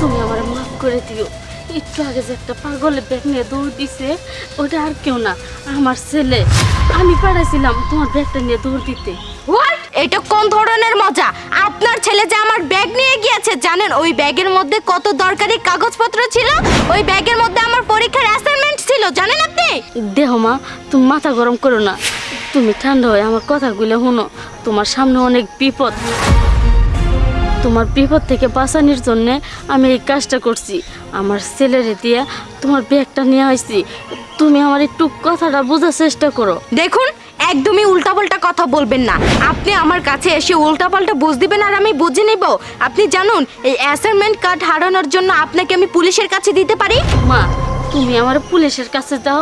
তুমি আমার মাফ করে দিও একটু আগে যে একটা পাগলের ব্যাগ নিয়ে দৌড় দিছে ওটা আর কেউ না আমার ছেলে আমি পাঠাইছিলাম তোমার ব্যাগটা নিয়ে দৌড় দিতে হোয়াট এটা কোন ধরনের মজা? আপনার ছেলে যে আমার ব্যাগ নিয়ে গিয়েছে, জানেন ওই ব্যাগের মধ্যে কত দরকারি কাগজপত্র ছিল? ওই ব্যাগের মধ্যে আমার পরীক্ষার অ্যাসাইনমেন্ট ছিল, জানেন আপনি? দেহ মা, তুমি মাথা গরম করো না। তুমি ঠান্ডা হয়ে আমার কথাগুলো শুনো। তোমার সামনে অনেক বিপদ। তোমার বিপদ থেকে বাঁচানোর জন্য আমি এই কাজটা করছি। আমার ছেলেরে দিয়ে তোমার ব্যাগটা নিয়ে আসছি। তুমি আমার একটু কথাটা বোঝার চেষ্টা করো। দেখুন একদমই উল্টাপাল্টা কথা বলবেন না। আপনি আমার কাছে এসে উল্টাপাল্টা বুঝ দিবেন আর আমি বুঝে নেব। আপনি জানুন এই অ্যাসাইনমেন্ট কার্ড হারানোর জন্য আপনাকে আমি পুলিশের কাছে দিতে পারি? মা তুমি আমার পুলিশের কাছে দাও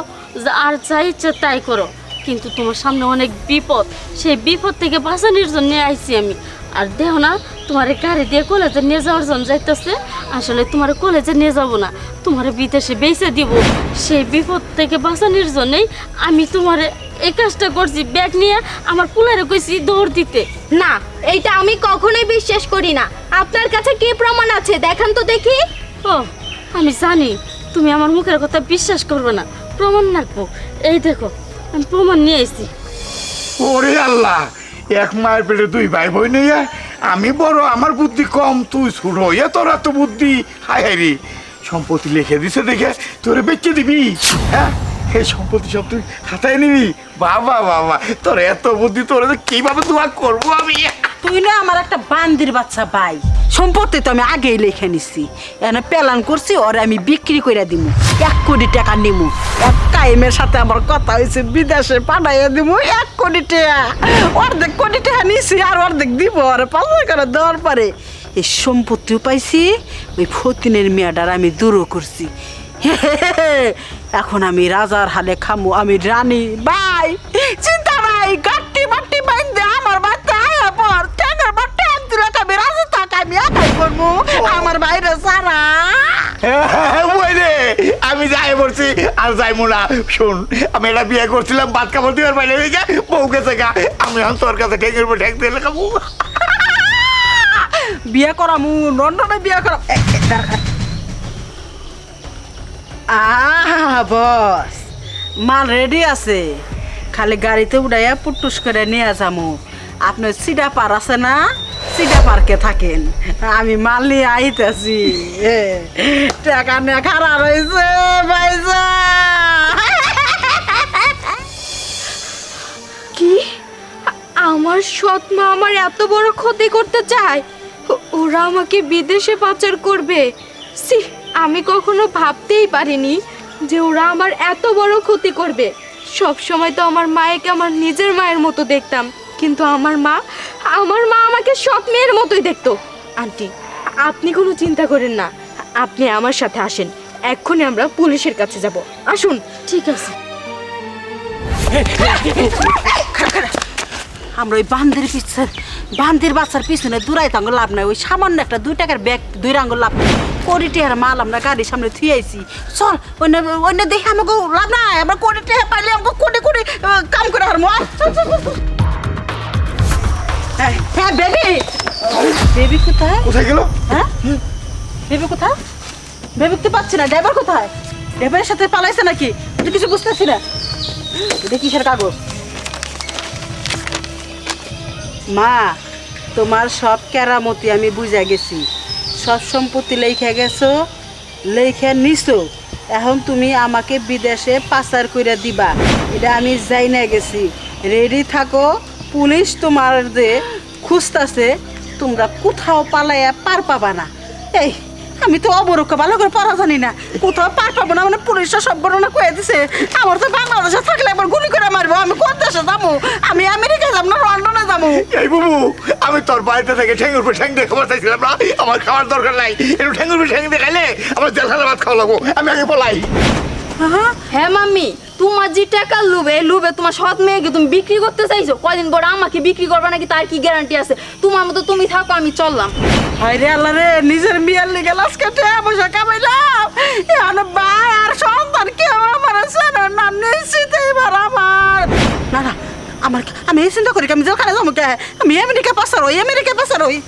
আর যা ইচ্ছে তাই করো। কিন্তু তোমার সামনে অনেক বিপদ। সেই বিপদ থেকে বাঁচানোর জন্য আইছি আমি। আর দেহ না তোমার গাড়ি দিয়ে কলেজে নিয়ে যাওয়ার জন্য যাইতেছে। আসলে তোমার কলেজে নিয়ে যাব না তোমার বিদেশে বেঁচে দিব। সেই বিপদ থেকে বাঁচানোর জন্যই আমি তোমার এই কাজটা করছি ব্যাগ নিয়ে আমার পুলারে কইছি দৌড় দিতে। না এইটা আমি কখনোই বিশ্বাস করি না। আপনার কাছে কি প্রমাণ আছে? দেখান তো দেখি। ও আমি জানি তুমি আমার মুখের কথা বিশ্বাস করবে না। প্রমাণ রাখব এই দেখো আমি প্রমাণ নিয়ে এসেছি ওরে আল্লাহ এক মায়ের পেটে দুই ভাই বোন নিয়ে আমি বড় আমার বুদ্ধি কম তুই ছুড়ো এ তোর এত বুদ্ধি। হায় হায় রে সম্পত্তি লিখে দিছে দেখে তোরে বেচে দিবি। হ্যাঁ এই সম্পত্তি সব তুই খাতায় নিবি। বাবা বাবা তোর এত বুদ্ধি তোর কীভাবে দোয়া করব আমি? তুই না আমার একটা বান্দির বাচ্চা ভাই। সম্পত্তি তো আমি আগেই লিখে নিছি। এনে প্ল্যান করছি ওরে আমি বিক্রি করে দিব এক কোটি টাকা নিমু। এক টাইমের সাথে আমার কথা হয়েছে বিদেশে পাঠাইয়া দিব এক কোটি টাকা। অর্ধেক কোটি টাকা নিছি আর অর্ধেক দিব আর পাঁচ করে দেওয়ার পরে। এই সম্পত্তিও পাইছি, ওই ফতিনের মেয়েটার আমি দূরও করছি। এখন আমি রাজার হালে খামু, আমি রানী। বাই, চিন্তা নাই গাট্টি ওই আমি যাই বলছি, আর যাইমু না শুন, আমি এটা বিয়ে করছিলাম, বাদ কাপড় দিবার পাইলে হয়ে বউ গেছে গা, আমি এখন তোর কাছে ঠেকের উপর ঠেক দিয়ে খাব বিয়ে করামু লন্ডনে বিয়ে করাম। আহ, বস, মাল রেডি আছে। খালি গাড়িতে উড়াইয়া পুটুস করে নিয়ে যামু। আপনার সিডা পার আছে না? সিডা পার্কে থাকেন। আমি মাল আইতেছি। টাকা নিয়ে খারাপ পয়সা কি? আমার সৎ মা আমার এত বড় ক্ষতি করতে চায়? ওরা আমাকে বিদেশে পাচার করবে। সি আমি কখনো ভাবতেই পারিনি যে ওরা আমার এত বড় ক্ষতি করবে। সব সময় তো আমার মায়েকে আমার নিজের মায়ের মতো দেখতাম। কিন্তু আমার মা আমার মা আমাকে সৎ মেয়ের মতোই দেখতো। আন্টি আপনি কোনো চিন্তা করেন না। আপনি আমার সাথে আসেন। এক্ষুনি আমরা পুলিশের কাছে যাব। আসুন। ঠিক আছে। আমরা ওই বান্দির পিছনে বান্দির বাচ্চার পিছনে দূরাই আঙ্গুল লাভ নাই। ওই সামান্য একটা দুই টাকার ব্যাগ দুই আঙ্গুল লাভ নাই। কোটি টাকার মাল আমরা গাড়ির সামনে থুয়েছি চল অন্য অন্য দেখে আমাকে লাভ নাই। আমরা কোটি টাকা পাইলে আমাকে কোটি কোটি কাম করে হারবো চল। হ্যাঁ, বেবি। বেবি কোথায়? কোথায় গেল? হ্যাঁ? বেবি কোথায়? বেবি তো পাচ্ছি না ড্রাইভার কোথায়? ড্রাইভারের সাথে পালাইছে নাকি? তুই কিছু বুঝতেছি না। এটা কিসের কাগজ? মা তোমার সব কেরামতি আমি বুঝা গেছি। সব সম্পত্তি লেখা গেছো লেখা নিছো। এখন তুমি আমাকে বিদেশে পাচার করে দিবা। এটা আমি যাই না গেছি। রেডি থাকো পুলিশ তোমার যে খুঁজতাছে তোমরা কোথাও পালাইয়া পার পাবা না। এই আমি তো অবরক্ষ ভালো করে পড়া জানি না। কোথাও পার পাবো না মানে পুলিশরা সব ঘটনা কয়ে দিছে। আমার তো বাংলাদেশে থাকলে একবার গুলি করে মারবো। আমি কোন দেশে যাব? আমি আমেরিকা যাব না লন্ডনে যাব? এই বুবু আমি তোর বাড়িতে থেকে ঠ্যাঙ্গুর উপর ঠ্যাং দিয়ে খাবার চাইছিলাম না? আমার খাওয়ার দরকার নাই। একটু ঠ্যাঙ্গুর উপর ঠ্যাং দিয়ে খাইলে আমার জেলখানা ভাত খাওয়া লাগবো। আমি আগে পলাই। হ্যাঁ মাম্মি। তোমার যে টাকা লুবে লুবে তোমার সৎ মেয়েকে তুমি বিক্রি করতে চাইছো, কয়দিন পর আমাকে বিক্রি করবে নাকি তার কি গ্যারান্টি আছে? তোমার মতো তুমি থাকো, আমি চললাম। রে আল্লাহ রে, নিজের বিয়ার লিগে লাস্ট টাকা পয়সা কামাইলাম। এখন ভাই আর সন্তান কেউ আমার চেনে না নিশ্চিত এবার আমার। না না, আমার আমি এই চিন্তা করি আমি জেলখানে যাব কে? আমি আমেরিকা পাসার হই, আমেরিকা পাসার হই।